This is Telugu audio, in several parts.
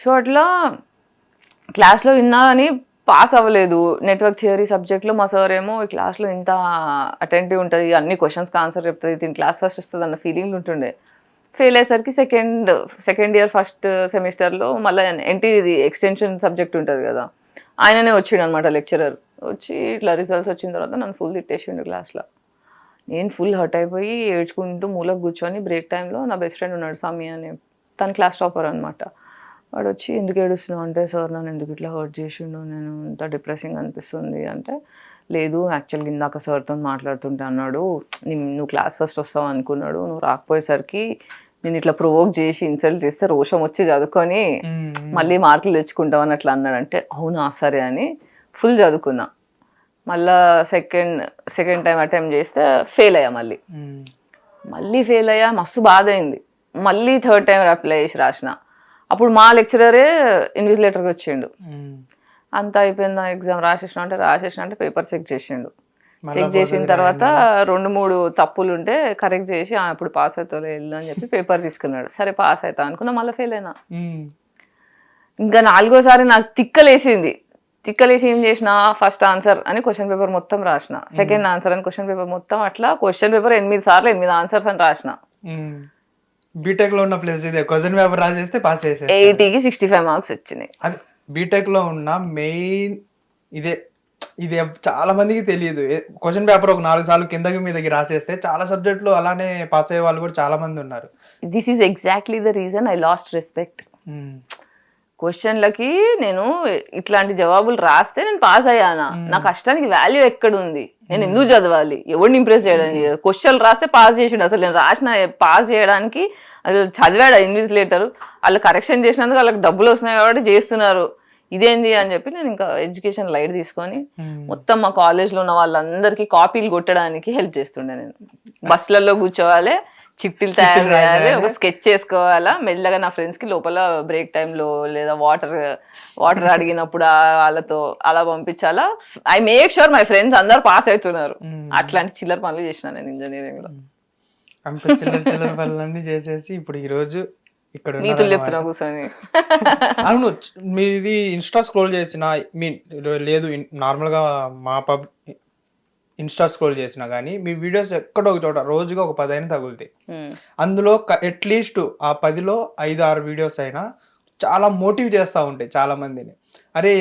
సో అట్లా క్లాస్లో విన్నా కానీ పాస్ అవ్వలేదు. నెట్వర్క్ థియరీ సబ్జెక్ట్లో మా సార్ ఏమో ఈ క్లాస్లో ఇంత అటెంటివ్ ఉంటుంది అన్ని క్వశ్చన్స్కి ఆన్సర్ చెప్తుంది దీని క్లాస్ ఫస్ట్ వస్తుంది అన్న ఫీలింగ్లు ఉంటుండే. ఫెయిల్ అయ్యేసరికి సెకండ్ సెకండ్ ఇయర్ ఫస్ట్ సెమిస్టర్లో మళ్ళీ ఎన్టీ ఇది ఎక్స్టెన్షన్ సబ్జెక్ట్ ఉంటుంది కదా ఆయననే వచ్చిండు అనమాట లెక్చరర్. వచ్చి ఇట్లా రిజల్ట్స్ వచ్చిన తర్వాత నన్ను ఫుల్ తిట్టేసిండు క్లాస్లో. నేను ఫుల్ హర్ట్ అయిపోయి ఏడ్చుకుంటూ మూలకు కూర్చొని బ్రేక్ టైంలో నా బెస్ట్ ఫ్రెండ్ ఉన్నాడు సామి అని తన క్లాస్ టాపర్ అనమాట వాడు వచ్చి ఎందుకు ఏడుస్తున్నావు? అంటే సార్ నన్ను ఎందుకు ఇట్లా హర్ట్ చేసిండు? నేను ఇంత డిప్రెసింగ్ అనిపిస్తుంది. అంటే లేదు యాక్చువల్గా ఇందాక సార్తో మాట్లాడుతుంటే అన్నాడు "నీ- నువ్వు క్లాస్ ఫస్ట్ వస్తావు అనుకున్నాడు నువ్వు రాకపోయేసరికి నేను ఇట్లా ప్రొవోక్ చేసి ఇన్సల్ట్ చేస్తే రోషం వచ్చి చదువుకొని మళ్ళీ మార్కులు తెచ్చుకుంటావు అని అట్లా అన్నాడు. అంటే అవునా సరే అని ఫుల్ చదువుకున్నా. మళ్ళా సెకండ్ సెకండ్ టైం అటెంప్ట్ చేస్తే ఫెయిల్ అయ్యా మళ్ళీ. మళ్ళీ ఫెయిల్ అయ్యా మస్తు బాధ అయింది. మళ్ళీ థర్డ్ టైం అప్లై చేసి రాసిన. అప్పుడు మా లెక్చరరే ఇన్విజిలేటర్కి వచ్చిండు అంతా అయిపోయిందా ఎగ్జామ్ రాసేసిన అంటే రాసేసిన అంటే పేపర్ చెక్ చేసిండు చెక్ చేసిన తర్వాత రెండు మూడు తప్పులు ఉంటే కరెక్ట్ చేసి "ఆ, ఇప్పుడు పాస్ అవుతావు వెళ్ళు అని చెప్పి పేపర్ తీసుకున్నాడు సరే పాస్ అవుతా అనుకున్నా మళ్ళీ ఫెయిల్ అయినా. ఇంకా నాలుగోసారి నాకు తిక్కలేసింది. తిక్కలేసి ఏం చేసిన? ఫస్ట్ ఆన్సర్ అని క్వశ్చన్ పేపర్ మొత్తం రాసిన. సెకండ్ ఆన్సర్ అని క్వశ్చన్ పేపర్ మొత్తం అట్లా క్వశ్చన్ పేపర్ ఎనిమిది సార్లు ఎనిమిది ఆన్సర్స్ అని రాసిన. బీటెక్లో ఉన్న ప్లేస్ ఇదే. క్వశ్చన్ పేపర్ రాసేస్తే పాస్ చేసే ఎయిటీకి సిక్స్టీ ఫైవ్ మార్క్స్ వచ్చినాయి. అది బీటెక్లో ఉన్న మెయిన్ ఇదే. ఇది చాలా మందికి తెలియదు. క్వశ్చన్ పేపర్ ఒక నాలుగు సార్లు కిందకి మీదకి రాసేస్తే చాలా సబ్జెక్టులు అలానే పాస్ అయ్యే వాళ్ళు కూడా చాలా మంది ఉన్నారు. This is exactly the reason I lost respect. క్వశ్చన్లకి నేను ఇట్లాంటి జవాబులు రాస్తే నేను పాస్ అయ్యానా? నా కష్టానికి వాల్యూ ఎక్కడ ఉంది నేను ఎందుకు చదవాలి? ఎవరిని ఇంప్రెస్ చేయడానికి క్వశ్చన్లు రాస్తే పాస్ చేసిండు. అసలు నేను రాసిన పాస్ చేయడానికి అసలు చదివాడు ఇన్విజిలేటర్ వాళ్ళు కరెక్షన్ చేసినందుకు వాళ్ళకి డబ్బులు వస్తున్నాయి కాబట్టి చేస్తున్నారు. ఇదేంది అని చెప్పి నేను ఇంకా ఎడ్యుకేషన్ లైట్ తీసుకొని. మొత్తం మా కాలేజ్లో ఉన్న వాళ్ళందరికీ కాపీలు కొట్టడానికి హెల్ప్ చేస్తుండే నేను. బస్సులలో కూర్చోవాలి చిట్టీలు తయారు చేయాలి ఒక స్కెచ్ చేసుకోవాలా? మెల్లగా నా ఫ్రెండ్స్కి లోపల బ్రేక్ టైంలో లేదా వాటర్ వాటర్ అడిగినప్పుడు వాళ్ళతో అలా పంపించాలా? I make sure my friends అందరు పాస్ అవుతున్నారు. అట్లాంటి చిల్లర పనులు చేసిన నేను ఇంజనీరింగ్లో. అంత చిల్లర చిల్లర పనులన్నీ చేసేసి ఇప్పుడు ఈ రోజు ఇక్కడ నీతులు. చెప్తున్నా కూర్చొని. అవును మీది ఇన్స్టా స్క్రోల్ చేసిన మీన్ లేదు నార్మల్గా మా పబ్ ఇన్స్టా స్క్రోల్ చేసినా కానీ మీ వీడియోస్ ఎక్కడో ఒక చోట రోజుగా ఒక పదైనా తగులుతాయి. ఉమ్, అందులో అట్లీస్ట్ ఆ పదిలో ఐదు ఆరు వీడియోస్ అయినా చాలా మోటివ్ చేస్తూ ఉంటాయి చాలా మందిని. అరే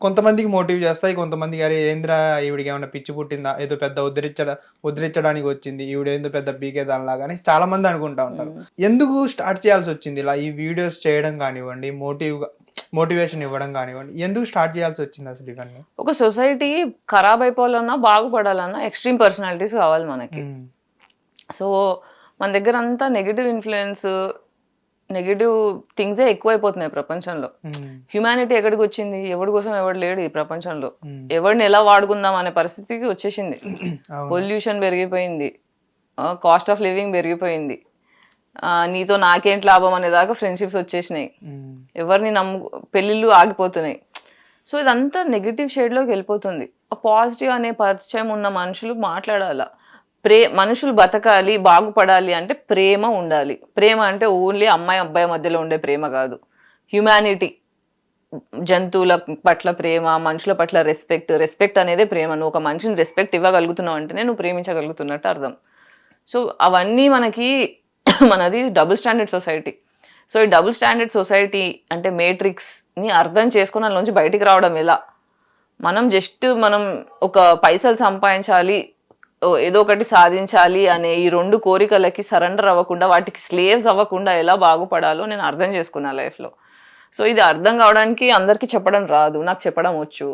కొంతమందికి మోటివ్ చేస్తాయి కొంతమందికి అరే ఏంద్రా ఈవిడికి ఏమైనా పిచ్చి పుట్టిందా ఏదో పెద్ద ఉద్ధరించడ ఉద్ధరించడానికి వచ్చింది ఈవిడ ఏదో పెద్ద పీకే దానిలాగా అని చాలా మంది అనుకుంటా ఉంటారు. ఎందుకు స్టార్ట్ చేయాల్సి వచ్చింది? ఇలా ఈ వీడియోస్ చేయడం కానివ్వండి మోటివ్ మోటివేషన్ ఇవ్వడం కానివ్వండి. ఎందుకు స్టార్ట్ చేయాల్సి వచ్చింది అసలు ఇవన్నీ? ఒక సొసైటీ ఖరాబ్ అయిపోవాలన్నా బాగుపడాలన్నా ఎక్స్ట్రీమ్ పర్సనాలిటీస్ కావాలి మనకి. సో మన దగ్గర అంతా నెగిటివ్ ఇన్ఫ్లుయెన్స్ నెగిటివ్ థింగ్సే ఎక్కువైపోతున్నాయి ప్రపంచంలో. హ్యుమానిటీ ఎక్కడికి వచ్చింది? ఎవడి కోసం ఎవడు లేడు ఈ ప్రపంచంలో. ఎవరిని ఎలా వాడుకుందాం అనే పరిస్థితికి వచ్చేసింది. పొల్యూషన్ పెరిగిపోయింది. కాస్ట్ ఆఫ్ లివింగ్ పెరిగిపోయింది. నీతో నాకేంటి లాభం అనే దాకా ఫ్రెండ్షిప్స్ వచ్చేసినాయి ఎవరిని నమ్ము పెళ్ళిళ్ళు ఆగిపోతున్నాయి. సో ఇదంతా నెగిటివ్ షేడ్లోకి వెళ్ళిపోతుంది. ఆ పాజిటివ్ అనే పరిచయం ఉన్న మనుషులు మాట్లాడాల? ప్రే మనుషులు బతకాలి బాగుపడాలి అంటే ప్రేమ ఉండాలి. ప్రేమ అంటే ఓన్లీ అమ్మాయి అబ్బాయి మధ్యలో ఉండే ప్రేమ కాదు. హ్యుమానిటీ జంతువుల పట్ల ప్రేమ మనుషుల పట్ల రెస్పెక్ట్ రెస్పెక్ట్ అనేదే ప్రేమ. నువ్వు ఒక మనిషిని రెస్పెక్ట్ ఇవ్వగలుగుతున్నావు అంటేనే నువ్వు ప్రేమించగలుగుతున్నట్టు అర్థం. సో అవన్నీ మనకి మనది డబుల్ స్టాండర్డ్ సొసైటీ సో ఈ డబుల్ స్టాండర్డ్ సొసైటీ అంటే మేట్రిక్స్ని అర్థం చేసుకుని అందులోంచి బయటికి రావడం ఎలా? మనం జస్ట్ మనం ఒక పైసలు సంపాదించాలి ఏదో ఒకటి సాధించాలి అనే ఈ రెండు కోరికలకి సరెండర్ అవ్వకుండా వాటికి స్లేవ్స్ అవ్వకుండా ఎలా బాగుపడాలో నేను అర్థం చేసుకున్నా లైఫ్లో సో ఇది అర్థం కావడానికి అందరికీ చెప్పడం రాదు నాకు చెప్పడం వచ్చు.